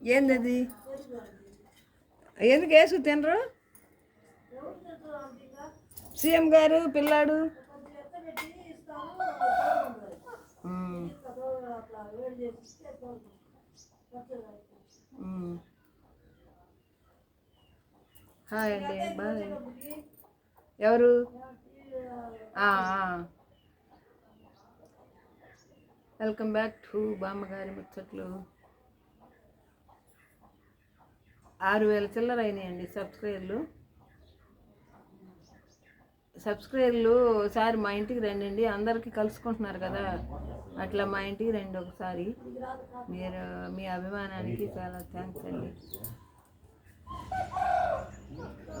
ఏంది అది ఎందుకు వేసు తినరు? సీఎం గారు పిల్లాడు. హాయ్ అండి బాయ్. ఎవరు? ఆ. వెల్కమ్ బ్యాక్ టు బామ్మగారి ముచ్చట్లు. ఆరు వేల చిల్లర అయినాయండి సబ్స్క్రైబర్లు. సబ్స్క్రైబర్లు ఒకసారి మా ఇంటికి రండి అందరికీ కలుసుకుంటున్నారు కదా. అట్లా మా ఇంటికి రండి ఒకసారి. మీరు మీ అభిమానానికి చాలా థ్యాంక్స్ అండి.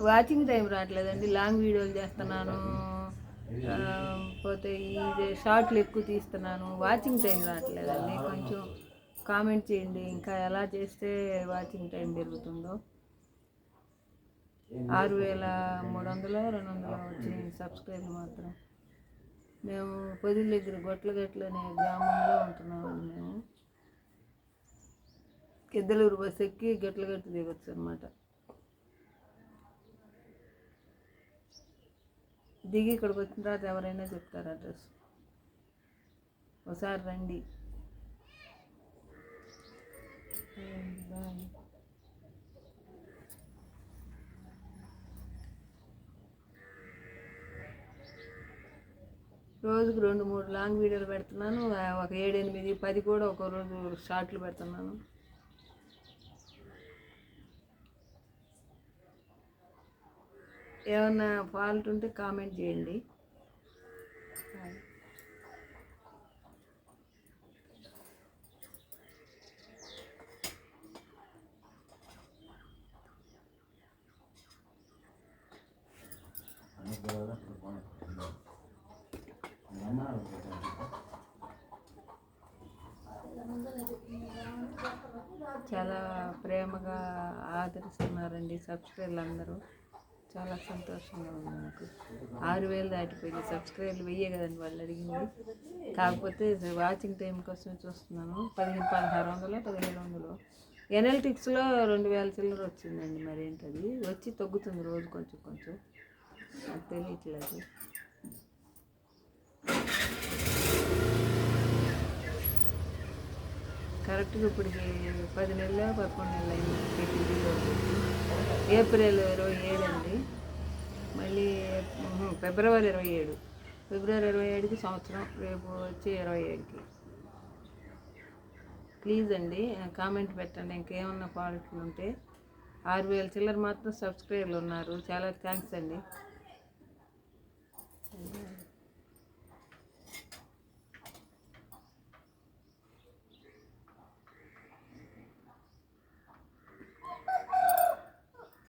వాచింగ్ టైం రావట్లేదండి లాంగ్ వీడియోలు చేస్తున్నాను. లేకపోతే ఇది షార్ట్లు ఎక్కువ తీస్తున్నాను వాచింగ్ టైం రావట్లేదండి కొంచెం కామెంట్ చేయండి ఇంకా ఎలా చేస్తే వాచింగ్ టైం పెరుగుతుందో. ఆరు వేల మూడు వందలు రెండు వందలు వచ్చినాయి సబ్స్క్రైబ్ మాత్రం. మేము పొదిల దగ్గర గొట్లగట్లు అనే గ్రామంలో ఉంటున్నామండి మేము. కిద్దలూరు బస్ ఎక్కి గట్లగట్టు దిగొచ్చు అనమాట దిగి ఇక్కడికి వచ్చిన తర్వాత ఎవరైనా చెప్తారు అడ్రస్. ఒకసారి రండి. బాయ్ రోజుకు రెండు మూడు లాంగ్ వీడియోలు పెడుతున్నాను. ఒక ఏడెనిమిది పది కూడా ఒక రోజు షార్ట్లు పెడుతున్నాను. ఏమన్నా ఫాల్ట్ ఉంటే కామెంట్ చేయండి. చాలా ప్రేమగా ఆదరిస్తున్నారండి సబ్స్క్రైబర్లు అందరూ. చాలా సంతోషంగా ఉంది నాకు. ఆరు వేలు దాటిపోయింది. సబ్స్క్రైబర్లు వెయ్యే కదండి వాళ్ళు అడిగింది. కాకపోతే వాచింగ్ టైం కోసం చూస్తున్నాను. పదిహేను పదహారు వందలు పదిహేడు వందలు. ఎనలిటిక్స్లో రెండు వేల చిల్లర వచ్చిందండి మరి ఏంటది? వచ్చి తగ్గుతుంది రోజు కొంచెం కొంచెం. నాకు తెలియట్లేదు. కరెక్ట్గా ఇప్పటికి పది నెలలు పదకొండు నెలలు అయింది. ఏప్రిల్ ఇరవై ఏడు అండి. మళ్ళీ ఫిబ్రవరి ఇరవై ఏడు. ఫిబ్రవరి ఇరవై ఏడుకి సంవత్సరం రేపు వచ్చి ఇరవై ఏడుకి. ప్లీజ్ అండి కామెంట్ పెట్టండి. ఇంకేమన్నా క్వాలిటీలు ఉంటే ఆరు వేల చిల్లర మాత్రం సబ్స్క్రైబర్లు ఉన్నారు. చాలా థ్యాంక్స్ అండి.